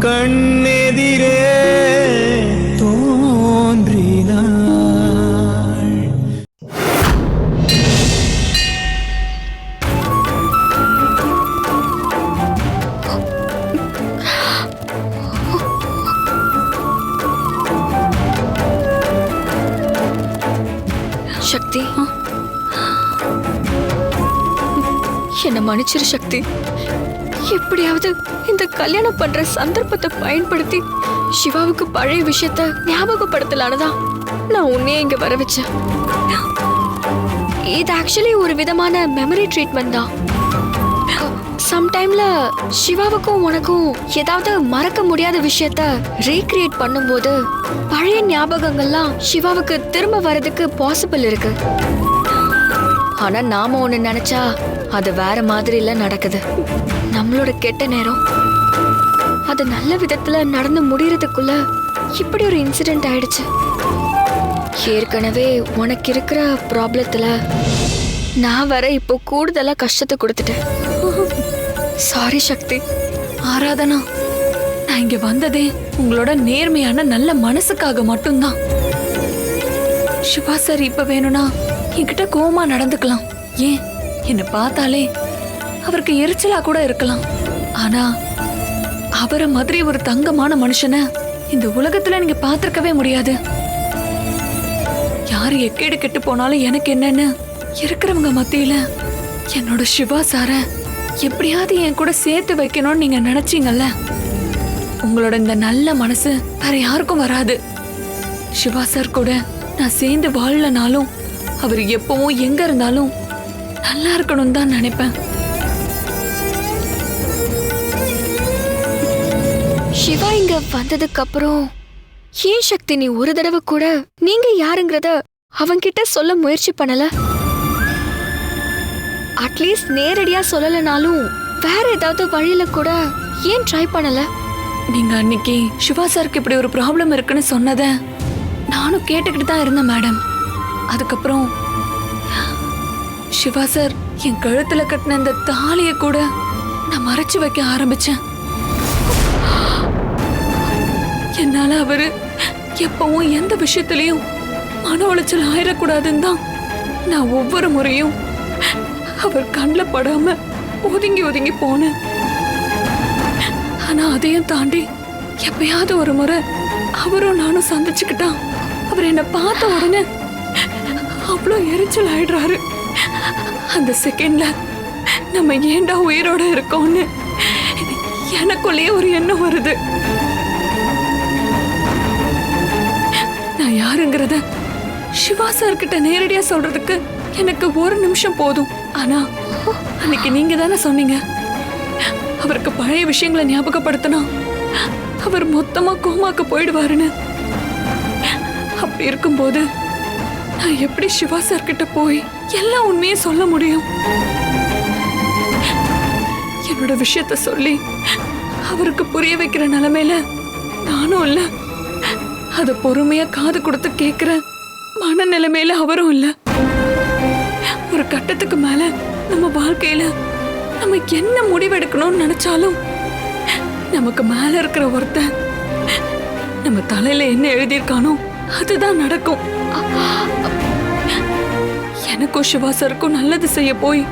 கண்ணெதிரே தோன்றினாள். சக்தி. என்ன மன்னிச்சிரு சக்தி. எப்படியாவது இந்த கல்யாணம் பண்ற சந்தர்ப்பத்தை பயன்படுத்தி சிவாவுக்கு பழைய விஷயத்த ஞாபகப்படுத்தலானதான் நான் உன்னையே இங்க வர வச்சேன். இது ஆக்சுவலி ஒரு விதமான மெமரி ட்ரீட்மெண்ட் தான். சம்டைம்ல சிவாவுக்கும் உனக்கும் ஏதாவது மறக்க முடியாத விஷயத்த ரீக்ரியேட் பண்ணும்போது பழைய ஞாபகங்கள்லாம் சிவாவுக்கு திரும்ப வர்றதுக்கு பாசிபிள் இருக்கு. ஆனா நாம ஒண்ணு நினைச்சா அது வேற மாதிரி இல்ல நடக்குது. நம்மளோட கெட்ட நேரம். அது நல்ல விதத்துல நடந்து முடியறதுக்குள்ள இப்படி ஒரு இன்சிடென்ட் ஆயிடுச்சு. ஏற்கனவே உனக்கு இருக்கிற ப்ராப்ளத்துல நான் வர இப்போ கூடுதலா கஷ்டத்தை கொடுத்துட்டேன். சாரி சக்தி. ஆராதனா நான் இங்க வந்ததே உங்களோட நேர்மையான நல்ல மனசுக்காக மட்டும்தான். சிவா சார் இப்ப வேணும்னா என்கிட்ட கோமா நடந்துக்கலாம். ஏன்? என்னை பார்த்தாலே அவருக்கு எரிச்சலா கூட இருக்கலாம். ஆனா அவரை மாதிரி ஒரு தங்கமான மனுஷனை இந்த உலகத்துல நீங்க பார்த்திருக்கவே முடியாது. யாரு எக்கேடு கெட்டு போனாலும் எனக்கு என்னன்னு இருக்கிறவங்க மத்தியில என்னோட சிவா சார எப்படியாவது என் கூட சேர்த்து வைக்கணும்னு நீங்க நினைச்சீங்கல்ல? உங்களோட இந்த நல்ல மனசு வேற யாருக்கும் வராது. சிவா சார் கூட நான் சேர்ந்து வாழலனாலும் அவர் எப்பவும் எங்க இருந்தாலும் நல்லா இருக்கணும்னு தான் நினைப்பேன். சிவா இங்க வந்ததுக்கு அப்புறம் ஏன் சக்தி நீ ஒரு தடவை கூட நீங்க யாருங்கிறத அவன்கிட்ட சொல்ல முயற்சி பண்ணல? அட்லீஸ்ட் நேரடியா சொல்லலனாலும் வேற ஏதாவது வழியில கூட ஏன் ட்ரை பண்ணல? நீங்க அன்னைக்கு சிவா சாருக்கு இப்படி ஒரு ப்ராப்ளம் இருக்குன்னு சொன்னத நானும் கேட்டுக்கிட்டு தான் இருந்தேன் மேடம் அதுக்கப்புறம் சிவா சார் என் கழுத்துல கட்டின இந்த தாலிய கூட நான் மறைச்சு வைக்க ஆரம்பிச்சேன். என்னால அவரு எப்பவும் எந்த விஷயத்திலையும் மன உளைச்சல் ஆயிடக்கூடாதுன்னு தான் நான் ஒவ்வொரு முறையும் அவர் கண்ணில் படாம ஒதுங்கி ஒதுங்கி போனேன். ஆனா அதையும் தாண்டி எப்பயாவது ஒரு முறை அவரும் நானும் சந்திச்சுக்கிட்டான் அவர் என்னை பார்த்த உடனே அவ்வளோ எரிச்சல் ஆயிடுறாரு. அந்த செகண்ட்ல நம்ம ஏன்டா உயிரோட இருக்கோம்னு? எனக்குள்ளேயே ஒரு எண்ணம் வருது. நான் யாருங்கிறத சிவா சார் கிட்ட நேரடியா சொல்றதுக்கு எனக்கு ஒரு நிமிஷம் போதும். ஆனா அன்னைக்கு நீங்க தானே சொன்னீங்க? அவருக்கு பழைய விஷயங்களை ஞாபகப்படுத்தினா அவர் மொத்தமா கோமாக்கு போயிடுவாருன்னு. அப்படி இருக்கும்போது நான் எப்படி சிவா சார் கிட்ட போய் எல்லா உண்மையும் சொல்ல முடியும்? என்னோட விஷயத்த சொல்லி அவருக்கு புரிய வைக்கிற நிலைமையில நானும் இல்ல. அத பொறுமையா காது கொடுத்து கேக்குற மனநிலைமையில அவரும் இல்ல. ஒரு கட்டத்துக்கு மேல நம்ம வாழ்க்கையில நம்ம என்ன முடிவெடுக்கணும்னு நினைச்சாலும் நமக்கு மேல இருக்கிற ஒருத்தன் நம்ம தலையில என்ன எழுதியிருக்கானோ அதுதான் நடக்கும். எனக்கும் சிவா சாருக்கும் நல்லது செய்ய போய்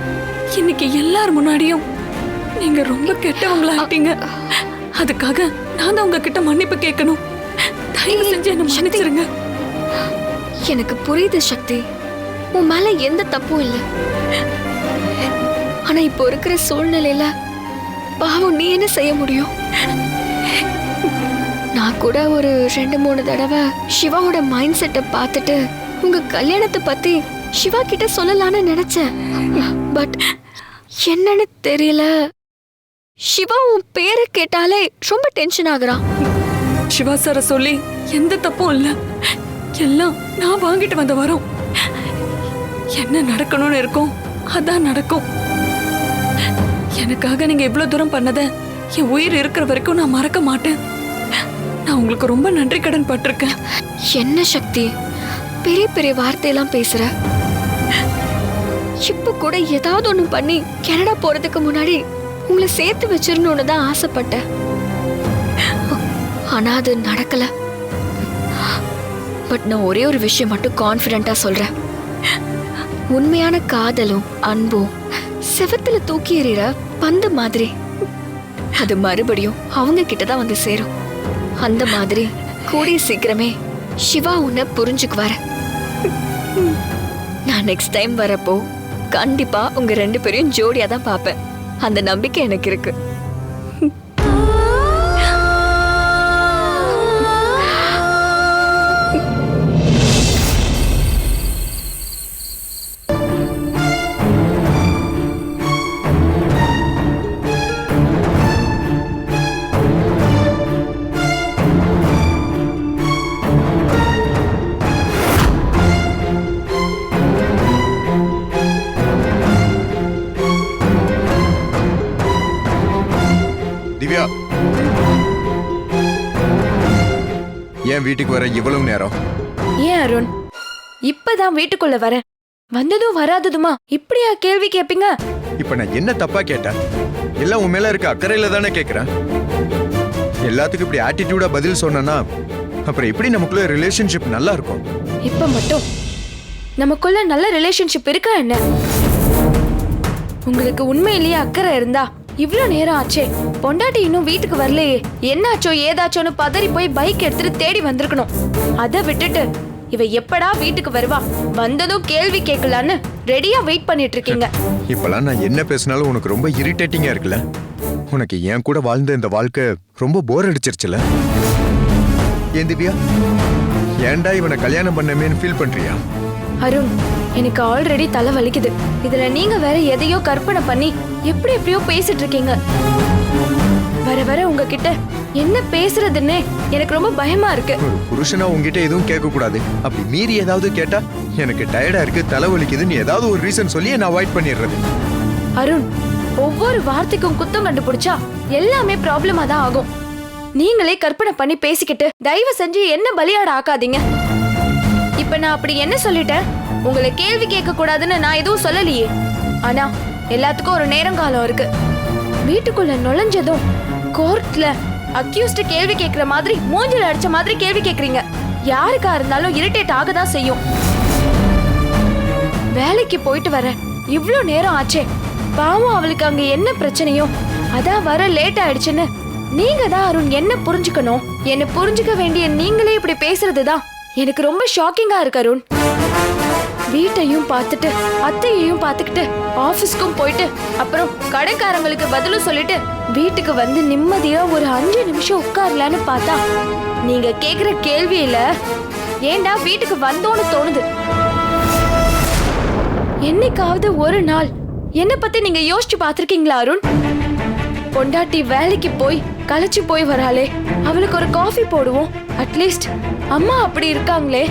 இன்னைக்கு எல்லார் முன்னாடியும் நீங்க ரொம்ப கெட்டவங்களாயிட்டீங்க அதுக்காக நான் தான் உங்ககிட்ட மன்னிப்பு கேட்கணும். தயவு செஞ்சு என்ன. மன்னிச்சிருங்க. எனக்கு புரியுது சக்தி. உன் மேல எந்த தப்பும் இல்ல. ஆனா இப்போ இருக்கிற சூழ்நிலையில பாவம் நீ என்ன செய்ய முடியும்? நான் கூட ஒரு ரெண்டு மூணு தடவை சிவாவோட மைண்ட் செட்டை பார்த்துட்டு உங்க கல்யாணத்தை பத்தி சிவா கிட்ட சொல்லலான்னு நினைச்சேன். பட் என்னன்னு தெரியல. சிவா உன் பேரை கேட்டாலே ரொம்ப டென்ஷன் ஆகுறான். சிவா சார சொல்லி எந்த தப்பும் இல்ல. எல்லாம் நான் வாங்கிட்டு வந்த வரோம். என்ன நடக்கணும்னு இருக்கும் அதான் நடக்கும். எனக்காக நீங்க இவ்வளவு தூரம் பண்ணத என் உயிர் இருக்கிற வரைக்கும் நான் மறக்க மாட்டேன். நான் உங்களுக்கு ரொம்ப நன்றி கடன் பட்டிருக்கேன். என்ன சக்தி? பெரிய பெரிய வார்த்தையெல்லாம் பேசுற? இப்ப கூட ஏதாவது ஒண்ணு பண்ணி கனடா போறதுக்கு முன்னாடி உங்களை சேர்த்து வச்சிடணும்னு தான் ஆசைப்பட்டேன். ஆனா அது நடக்கல. பட் நான் ஒரே ஒரு விஷயம் மட்டும் கான்ஃபிடென்ட்டா சொல்றேன். உண்மையான காதலும் அன்பும் செவத்துல தூக்கி எறிகிற பந்து மாதிரி. அது மறுபடியும் அவங்க கிட்ட தான் வந்து சேரும். அந்த மாதிரி கூடிய சீக்கிரமே சிவா உன்னை புரிஞ்சுக்குவாரு. நான் நெக்ஸ்ட் டைம் வரப்போ கண்டிப்பா உங்க ரெண்டு பேரையும் ஜோடியா தான் பார்ப்பேன். அந்த நம்பிக்கை எனக்கு இருக்கு. ஏன் வீட்டுக்கு வர இவ்வளவு நேரம்? ஏன் அருண்? இப்பதான் வீட்டுக்குள்ள வரேன் வந்ததும் வராததுமா? இப்படியா கேள்வி கேப்பீங்க? இப்ப நான் என்ன தப்பா கேட்டேன்? எல்லாம் உன் மேல இருக்க அக்கறையில தானே கேக்குறேன். எல்லாத்துக்கும் இப்படி ஆட்டிடியூடா பதில் சொன்னனா அப்புறம் எப்படி நமக்குள்ள ரிலேஷன்ஷிப் நல்லா இருக்கும் இப்ப மட்டும். நமக்குள்ள நல்ல ரிலேஷன்ஷிப் இருக்கா என்ன? உங்களுக்கு உண்மையிலேயே அக்கறை இருந்தா இவ்வளோ நேரம் ஆச்சே. பொண்டாட்டி இன்னும் வீட்டுக்கு வரலையே. என்னாச்சோ ஏதாச்சோன்னு பதறி போய் பைக் எடுத்துட்டு தேடி வந்திருக்கணும். அதை விட்டுட்டு இவ எப்படா வீட்டுக்கு வருவா? வந்ததும் கேள்வி கேட்கலான்னு ரெடியா வெயிட் பண்ணிட்டு இருக்கீங்க. இப்பெல்லாம் நான் என்ன பேசினாலும் உனக்கு ரொம்ப இரிட்டேட்டிங்கா இருக்குல்ல? உனக்கு என் கூட வாழ்ந்த இந்த வாழ்க்கை ரொம்ப போர் அடிச்சிருச்சுல ஏன் திவ்யா? ஏன்டா இவனை கல்யாணம் பண்ணமேன்னு ஃபீல் பண்றியா? அருண் எனக்கு ஆல்ரெடி தலை வலிக்குது. இதுல நீங்க வேற எதையோ கற்பனை பண்ணி எப்படி எப்படியோ பேசிட்டு இருக்கீங்க. வர வர உங்ககிட்ட என்ன பேசுறதுன்னே எனக்கு ரொம்ப பயமா இருக்கு. ஒரு புருஷனா உன்கிட்ட எதுவும் கேட்க கூடாது அப்படி மீறி ஏதாவது கேட்டா எனக்கு டயர்டா இருக்கு தலைவலிக்குதுன்னு ஏதாவது ஒரு ரீசன் சொல்லி நான் அவாய்ட் பண்ணிடுறது. அருண் ஒவ்வொரு வார்த்தைக்கும் குத்தம் கண்டுபிடிச்சா எல்லாமே ப்ராப்ளமா தான் ஆகும். நீங்களே கற்பனை பண்ணி பேசிக்கிட்டு தயவு செஞ்சு என்ன பலியாட ஆக்காதீங்க. இப்ப நான் அப்படி என்ன சொல்லிட்டேன்? உங்களை கேள்வி கேட்க கூடாதுன்னு நான் எதுவும் சொல்லலையே. ஆனா எல்லாத்துக்கும் ஒரு நேரங்காலம் இருக்கு. வீட்டுக்குள்ள நுழைஞ்சதும் கோர்ட்ல அக்யூஸ்ட் கேள்வி கேட்கிற மாதிரி மூஞ்சில அடிச்ச மாதிரி கேள்வி கேக்குறீங்க யாருக்கா இருந்தாலும் இரிட்டேட் ஆக தான் செய்யும். வேலைக்கு போயிட்டு வர இவ்வளோ நேரம் ஆச்சே. பாவம் அவளுக்கு அங்க என்ன பிரச்சனையோ? அதான் வர லேட் ஆயிடுச்சுன்னு. நீங்க தான் அருண் என்ன புரிஞ்சுக்கணும்? என்ன புரிஞ்சுக்க வேண்டிய நீங்களே இப்படி பேசுறதுதான். எனக்கு ரொம்ப ஷாக்கிங்கா இருக்கு அருண். வீட்டையும் பார்த்துட்டு அத்தையையும் பார்த்துக்கிட்டு ஆஃபீஸ்க்கும் போயிட்டு அப்புறம் கடைக்காரங்களுக்கு பதிலும் சொல்லிட்டு வீட்டுக்கு வந்து நிம்மதியா ஒரு அஞ்சு நிமிஷம் உட்காரலான்னு பார்த்தா நீங்க கேக்குற கேள்வியில ஏண்டா வீட்டுக்கு வந்தோன்னு தோணுது. என்னைக்காவது ஒரு நாள் என்னை பத்தி நீங்க யோசிச்சு பார்த்துருக்கீங்களா அருண்? பொண்டாட்டி வேலைக்கு போய் களைச்சு போய் வராளே. அவளுக்கு ஒரு காஃபி போடுவோம். அட்லீஸ்ட் அம்மா அப்படி இருக்காங்களே.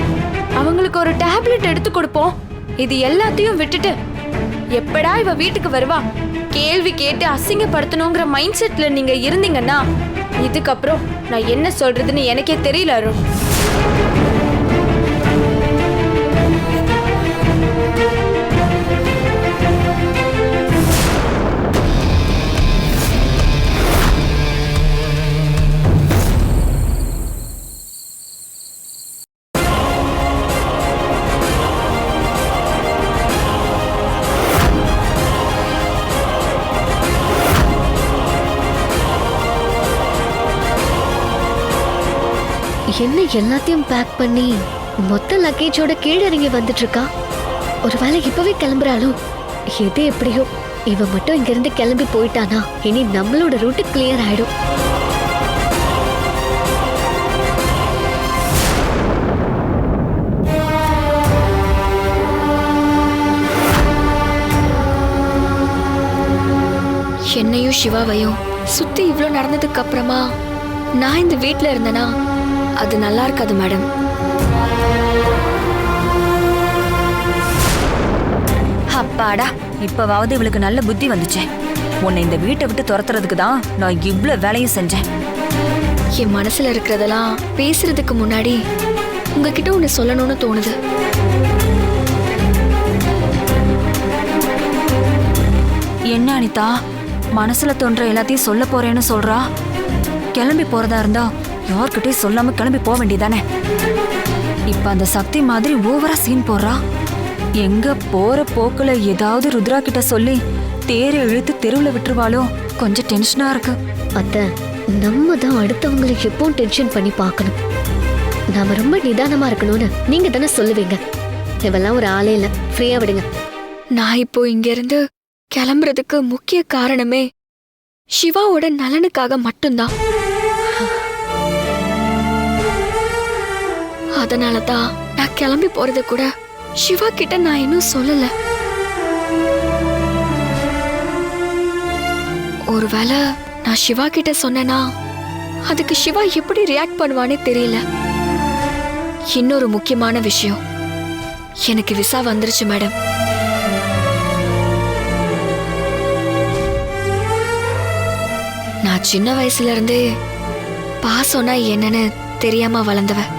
அவங்களுக்கு ஒரு டேப்லெட் எடுத்து கொடுப்போம். இது எல்லாத்தையும் விட்டுட்டு எப்படா இவ வீட்டுக்கு வருவா? கேள்வி கேட்டு அசிங்கப்படுத்தணுங்கிற மைண்ட் செட்ல நீங்க இருந்தீங்கன்னா இதுக்கப்புறம் நான் என்ன சொல்றதுன்னு எனக்கே தெரியல அருண். என்ன எல்லாத்தையும் பேக் பண்ணி மொத்த லக்கேஜோட கீழே இறங்கி வந்துட்டு இருக்கா ஒருவேளை இப்பவே கிளம்புறாளோ? எது எப்படியோ இவ மட்டும் இங்கிருந்து கிளம்பி போயிட்டானா? இனி நம்மளோட ரூட்டு கிளியர் ஆயிடும். என்னையும் சிவாவையும் சுத்தி இவ்வளோ நடந்ததுக்கு அப்புறமா நான் இந்த வீட்டில் இருந்தேனா? அது நல்லா இருக்காது மேடம். அப்பாடா இப்பவாவது இவளுக்கு நல்ல புத்தி வந்துச்சே. உன்னை இந்த வீட்டை விட்டு துரத்துறதுக்கு தான் நான் இவ்ளோ வேலையும் செஞ்சேன். என் மனசுல இருக்கிறதெல்லாம் பேசுறதுக்கு முன்னாடி உங்ககிட்ட ஒண்ணு சொல்லணும்னு தோணுது. என்ன அனிதா மனசுல தோன்ற எல்லாத்தையும் சொல்ல போறேன்னு சொல்றா? கிளம்பி போறதா இருந்தா யார்கிட்டயும் சொல்லாம கிளம்பி போக வேண்டியதானே? இப்ப அந்த சக்தி மாதிரி ஓவரா சீன் போடுறா. எங்க போற போக்குல ஏதாவது ருத்ரா கிட்ட சொல்லி தேரை இழுத்து தெருவுல விட்டுருவாளோ? கொஞ்சம் டென்ஷனா இருக்கு. அத்தை நம்ம தான் அடுத்தவங்களை எப்பவும் டென்ஷன் பண்ணி பார்க்கணும். நாம ரொம்ப நிதானமா இருக்கணும்னு நீங்க தானே சொல்லுவீங்க. இவெல்லாம் ஒரு ஆளே இல்ல. ஃப்ரீயா விடுங்க. நான் இப்போ இங்க இருந்து கிளம்புறதுக்கு முக்கிய காரணமே சிவாவோட நலனுக்காக மட்டும்தான். அதனால தான் நான் கிளம்பி போறது கூட சிவா கிட்ட நான் இன்னும் சொல்லல. ஒருவேளை நான் சிவா கிட்ட சொன்னேன்னா அதுக்கு சிவா எப்படி ரியாக்ட் பண்ணுவானே தெரியல. இன்னொரு முக்கியமான விஷயம். எனக்கு விசா வந்துருச்சு மேடம் நான் சின்ன வயசுல இருந்தே பாசம்னா என்னன்னு தெரியாம வளர்ந்தவன்.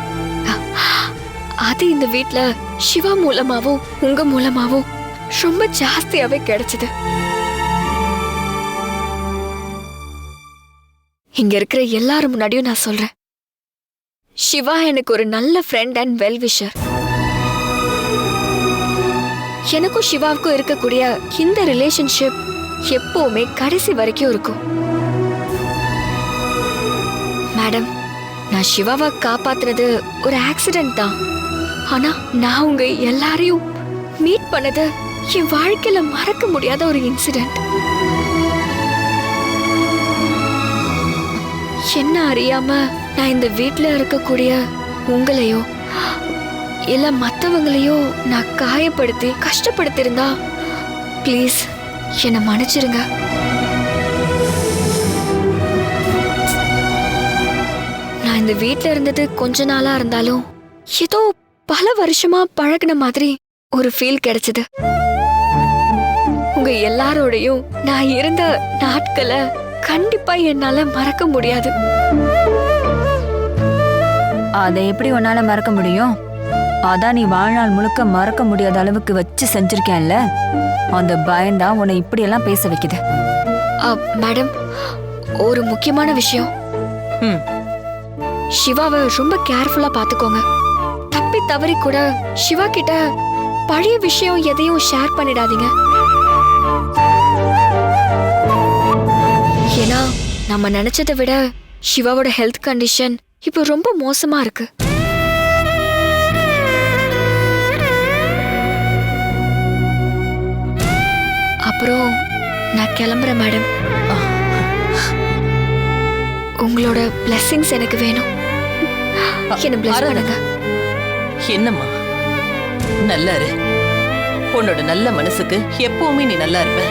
அது இந்த வீட்ல சிவா மூலமாவும் உங்க மூலமாவும் ரொம்ப ஜாஸ்தியாவே கிடைச்சது. இங்க இருக்கிற எல்லாரும் முன்னாடியும் நான் சொல்றேன். சிவா எனக்கு ஒரு நல்ல ஃப்ரெண்ட் அண்ட் வெல் விஷர் எனக்கும் சிவாவுக்கும் இருக்கக்கூடிய இந்த ரிலேஷன்ஷிப் எப்பவுமே கடைசி வரைக்கும் இருக்கும். மேடம் நான் சிவாவை காப்பாத்துனது ஒரு ஆக்சிடென்ட் தான். ஆனா நான் உங்க எல்லாரையும் மீட் பண்ணது என் வாழ்க்கையில மறக்க முடியாத ஒரு இன்சிடென்ட் என்ன அறியாம நான் இந்த வீட்டில் இருக்கக்கூடிய உங்களையோ இல்ல மற்றவங்களையோ நான் காயப்படுத்தி கஷ்டப்படுத்திருந்தா ப்ளீஸ் என்னை மன்னிச்சிருங்க. நான் இந்த வீட்டில் இருந்தது கொஞ்ச நாளாக இருந்தாலும் ஏதோ பல வருஷமா பழகுன மாதிரி ஒரு ஃபீல் கிடைச்சது. உங்க எல்லாரோடையும் நான் இருந்த நாட்களை கண்டிப்பா என்னால மறக்க முடியாது. அதை எப்படி உன்னால மறக்க முடியும்? அதான் நீ வாழ்நாள் முழுக்க மறக்க முடியாத அளவுக்கு வச்சு செஞ்சிருக்கேன்ல? அந்த பயம்தான் உன்னை இப்படியெல்லாம் பேச வைக்குது. மேடம் ஒரு முக்கியமான விஷயம். ம். சிவாவை ரொம்ப கேர்ஃபுல்லா பாத்துக்கோங்க தவறி கூட சிவா கிட்ட பழைய விஷயம் எதையும் ஷேர் பண்ணிடாதீங்க. ஏன்னா நம்ம நினைச்சதை விட சிவாவோட ஹெல்த் கண்டிஷன் இப்போ ரொம்ப மோசமா இருக்கு. அப்புறம் நான் கிளம்புறேன் மேடம் உங்களோட blessings எனக்கு வேணும். என்ன ஆராதனா. பண்ணுங்க? என்னம்மா? நல்லா இரு உன்னோட நல்ல மனசுக்கு எப்பவுமே நீ நல்லா இருப்ப.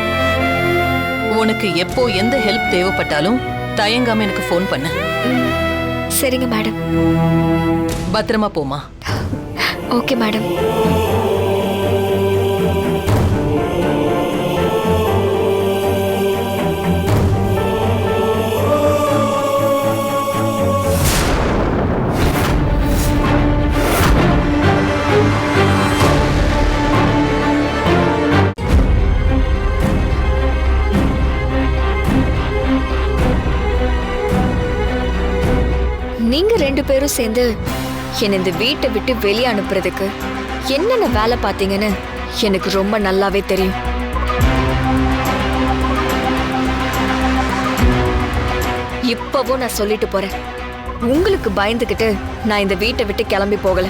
உனக்கு எப்போ எந்த ஹெல்ப் தேவைப்பட்டாலும் தயங்காம எனக்கு ஃபோன் பண்ணு. சரிங்க மேடம் பத்திரமா போமா ஓகே மேடம் நீங்க ரெண்டு பேரும் சேர்ந்து என்னை இந்த வீட்டை விட்டு வெளியே அனுப்புறதுக்கு என்னென்ன வேலை பார்த்தீங்கன்னு எனக்கு ரொம்ப நல்லாவே தெரியும். இப்பவும் நான் சொல்லிட்டு போறேன். உங்களுக்கு பயந்துக்கிட்டு நான் இந்த வீட்டை விட்டு கிளம்பி போகல.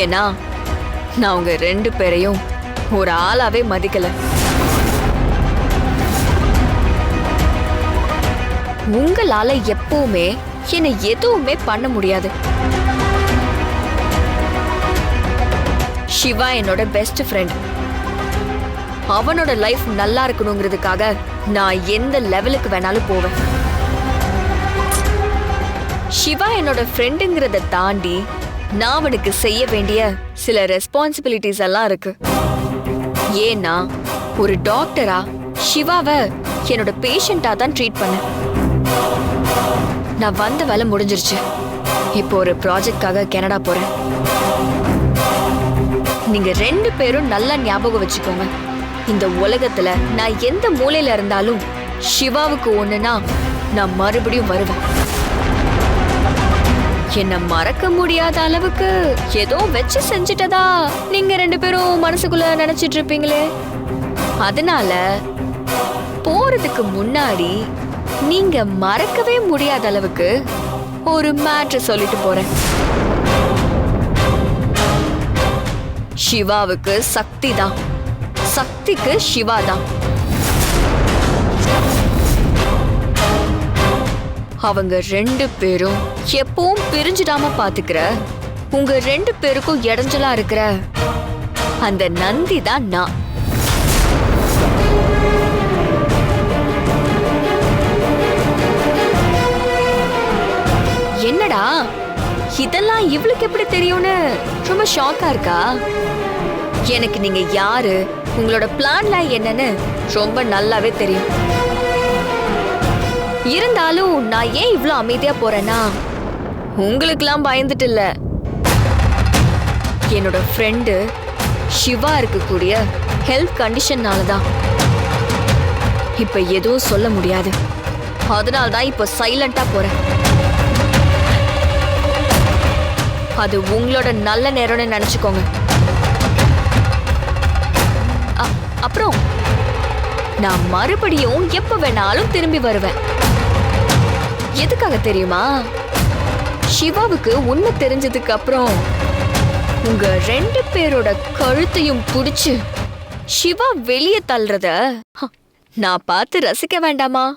ஏன்னா நான் உங்க ரெண்டு பேரையும் ஒரு ஆளாவே மதிக்கல. உங்களால எப்பவுமே என்னை எதுவுமே பண்ண முடியாது. சிவா என்னோட பெஸ்ட் ஃப்ரெண்ட் அவனோட லைஃப் நல்லா இருக்கணுங்கிறதுக்காக நான் எந்த லெவலுக்கு வேணாலும் போவேன். சிவா என்னோட ஃப்ரெண்டுங்கிறத தாண்டி நான் அவனுக்கு செய்ய வேண்டிய சில ரெஸ்பான்சிபிலிட்டிஸ் எல்லாம் இருக்கு. ஏன்னா ஒரு டாக்டரா சிவாவை என்னோட பேஷண்டா தான் ட்ரீட் பண்ணேன். நான் வந்த வேலை முடிஞ்சிருச்சு. இப்போ ஒரு ப்ராஜெக்ட்காக கனடா போறேன். நீங்க ரெண்டு பேரும் நல்லா ஞாபகம் வச்சுக்கோங்க. இந்த உலகத்துல நான் எந்த மூலையில இருந்தாலும் சிவாவுக்கு ஒண்ணுனா நான் மறுபடியும் வருவேன். என்ன மறக்க முடியாத அளவுக்கு ஏதோ வச்சு செஞ்சுட்டதா நீங்க ரெண்டு பேரும் மனசுக்குள்ள நினைச்சிட்டு இருப்பீங்களே? அதனால போறதுக்கு முன்னாடி நீங்க மறக்கவே முடியாத அளவுக்கு ஒரு மேட்ரு சொல்லிட்டு போறேன். சிவாவுக்கு சக்தி தான். சக்திக்கு சிவா தான். அவங்க ரெண்டு பேரும் எப்பவும் பிரிஞ்சிடாம பாத்துக்கிற உங்க ரெண்டு பேருக்கும் இடைஞ்சலா இருக்கிற அந்த நந்தி தான் நான். என்னடா? இதெல்லாம் இவளுக்கு எப்படி தெரியும்னு ரொம்ப ஷாக்கா இருக்கா? எனக்கு நீங்க யாரு? உங்களோட பிளான்ல என்னன்னு ரொம்ப நல்லாவே தெரியும். இருந்தாலும் நான் ஏன் இவ்வளோ அமைதியா போறேன்னா? உங்களுக்கெல்லாம் பயந்துட்டு இல்ல. என்னோட ஃப்ரெண்டு சிவா இருக்கக்கூடிய ஹெல்த் கண்டிஷன்னால தான் இப்ப எதுவும் சொல்ல முடியாது. அதனால தான் இப்ப சைலண்டா போறேன். அது உங்களோட நல்ல நேரம்னு நினைச்சுக்கோங்க. அ- அப்புறம் நான் மறுபடியும் எப்ப வேணாலும் திரும்பி வருவேன். எதுக்காக தெரியுமா? சிவாவுக்கு உண்மை தெரிஞ்சதுக்கு அப்புறம் உங்க ரெண்டு பேரோட கழுத்தையும் புடிச்சு சிவா வெளியே தள்ளுறத நான் பார்த்து ரசிக்க வேண்டாமா?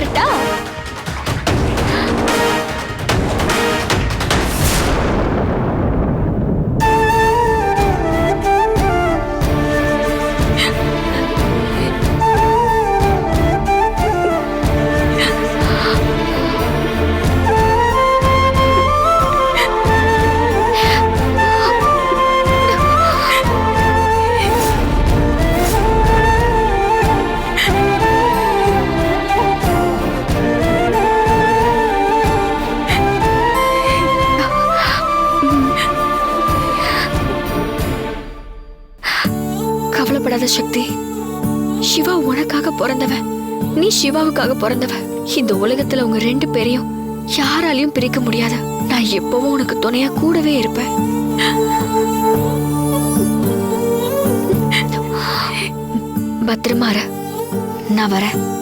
வரட்டா சக்தி. சிவா உனக்காக பிறந்தவ. நீ சிவாவுக்காக பிறந்தவ. இந்த உலகத்துல உங்க ரெண்டு பேரையும் யாராலையும் பிரிக்க முடியாது. நான் எப்பவும் உனக்கு துணையா கூடவே இருப்பேன். பத்திரமா நான் வரேன்.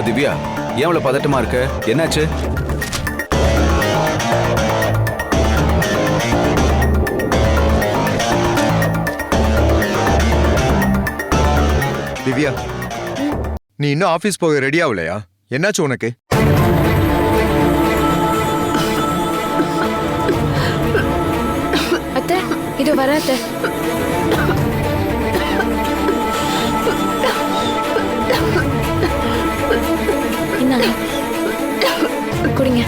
ஏம்மா திவ்யா. ஏன் இவ்வளவு பதட்டமா இருக்க? என்னாச்சு? திவ்யா நீ இன்னும் ஆபீஸ் போக ரெடி ஆகலையா என்னாச்சு உனக்கு? அத்தை இது வர அத்தை. குடிங்க.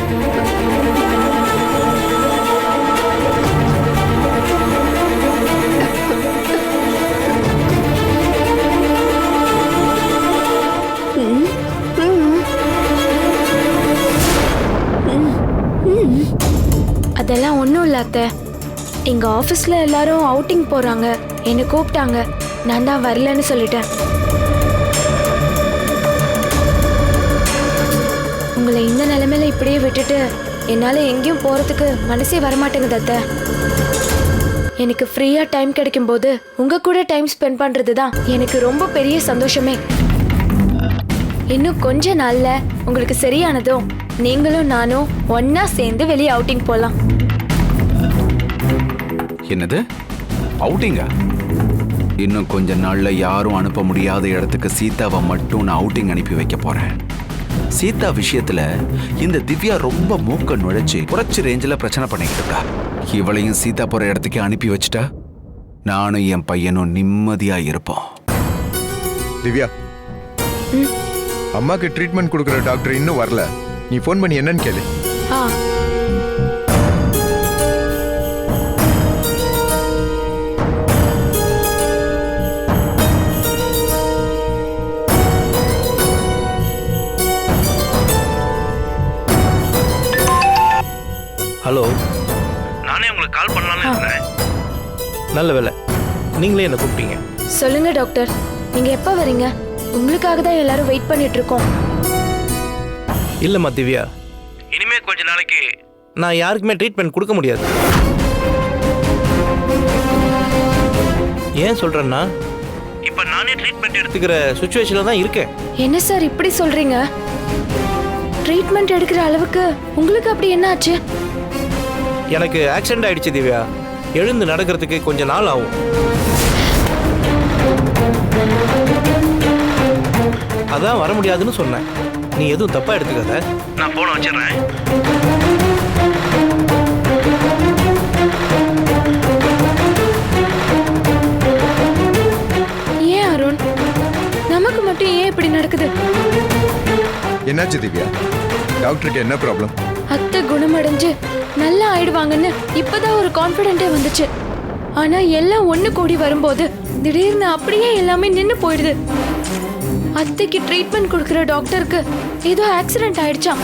அதெல்லாம் ஒன்றும் இல்லை அத்தை. எங்கள் ஆஃபீஸில் எல்லாரும் அவுட்டிங் போகிறாங்க என்னை கூப்பிட்டாங்க. நான் தான் வரலன்னு சொல்லிட்டேன். உங்களை இந்த நிலைமையில இப்படியே விட்டுட்டு என்னால் எங்கேயும் போகிறதுக்கு மனசே வரமாட்டேங்குது அத்தை. எனக்கு ஃப்ரீயாக டைம் கிடைக்கும்போது உங்கள் கூட டைம் ஸ்பெண்ட் பண்ணுறது தான் எனக்கு ரொம்ப பெரிய சந்தோஷமே. இன்னும் கொஞ்ச நாள்ல உங்களுக்கு சரியானதும் நீங்களும் நானும் ஒன்னா சேர்ந்து வெளியே அவுட்டிங் போலாம். என்னது? அவுட்டிங்கா இன்னும் கொஞ்ச நாள்ல யாரும் அனுப்ப முடியாத இடத்துக்கு சீதாவை மட்டும் நான் அவுட்டிங் அனுப்பி வைக்க போறேன். சீதா விஷயத்துல இந்த திவ்யா ரொம்ப மூக்க நுழைச்சு புரட்சி ரேஞ்சில் பிரச்சனை பண்ணிக்கிட்டு இருக்கா. இவளையும் சீதா போற இடத்துக்கு அனுப்பி வச்சுட்டா நானும் என் பையனும் நிம்மதியா இருப்போம். திவ்யா. அம்மாக்கு ட்ரீட்மெண்ட் கொடுக்குற டாக்டர் இன்னும் வரல. நீ ஃபோன் பண்ணி என்னன்னு கேளு. நல்ல வேலை நீங்களே என்ன கூப்பிட்டீங்க. சொல்லுங்க டாக்டர். நீங்க எப்ப வரீங்க? உங்களுக்காக தான் எல்லாரும் வெயிட் பண்ணிட்டு இருக்கோம் இல்லைம்மா திவ்யா. இனிமே கொஞ்ச நாளைக்கு நான் யாருக்குமே ட்ரீட்மெண்ட் கொடுக்க முடியாது. ஏன் சொல்றேன்னா இப்போ நானே ட்ரீட்மெண்ட் எடுத்துக்கிற சுச்சுவேஷனில் தான் இருக்கேன். என்ன சார் இப்படி சொல்றீங்க? ட்ரீட்மெண்ட் எடுக்கிற அளவுக்கு உங்களுக்கு அப்படி என்ன ஆச்சு எனக்கு ஆக்சிடென்ட் ஆயிடுச்சு திவ்யா. எழுந்து நடக்கிறதுக்கு கொஞ்ச நாள் ஆகும். அதான் வர முடியாதுன்னு சொன்னேன். நீ எதுவும் தப்பா எடுத்துக்காத. நான் போன வச்சிடுறேன். ஏன் அருண்? நமக்கு மட்டும் ஏன் இப்படி நடக்குது? என்னாச்சு திவ்யா? டாக்டருக்கு என்ன ப்ராப்ளம் அத்தை குணமடைஞ்சு நல்லா ஆயிடுவாங்கன்னு இப்பதான் ஒரு கான்ஃபிடென்ட்டே வந்துச்சு. ஆனா எல்லாம் ஒண்ணு கூடி வரும்போது திடீர்னு அப்படியே எல்லாமே நின்னு போயிடுது. அத்தைக்கு ட்ரீட்மெண்ட் கொடுக்குற டாக்டருக்கு ஏதோ ஆக்சிடென்ட் ஆயிடுச்சாம்.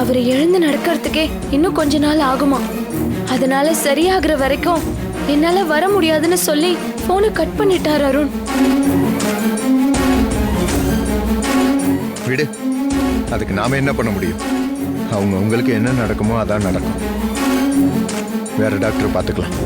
அவர் எழுந்து நடக்கிறதுக்கே இன்னும் கொஞ்ச நாள் ஆகுமா? அதனால சரியாகிற வரைக்கும் என்னால வர முடியாதுன்னு சொல்லி போனை கட் பண்ணிட்டார் அருண். விடு. அதுக்கு நாம என்ன பண்ண முடியும்? அவங்க உங்களுக்கு என்ன நடக்குமோ அதான் நடக்கும். வேற டாக்டர் பார்த்துக்கலாம்.